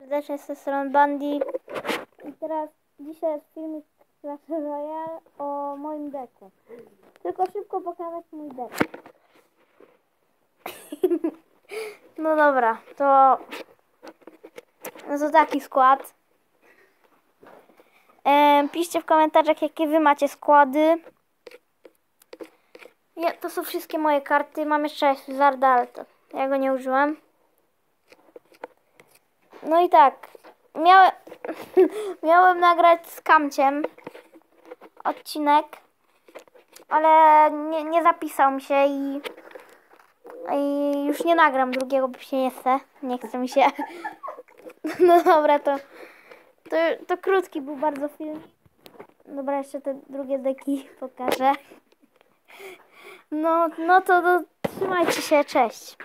serdecznie z tej strony Bandy. I teraz dzisiaj jest filmik Clash Royale o moim deku. Tylko szybko pokazać mój dek. no dobra, to... No to taki skład. E, piszcie w komentarzach, jakie wy macie składy. Ja, to są wszystkie moje karty. Mam jeszcze Zarda, ale to ja go nie użyłem. No i tak, miałem, miałem nagrać z Kamciem odcinek, ale nie, nie zapisał mi się i, i już nie nagram drugiego, bo się nie chce. Nie chce mi się. No dobra, to, to, to krótki był bardzo film. Dobra, jeszcze te drugie deki pokażę. No, no to, to trzymajcie się, cześć.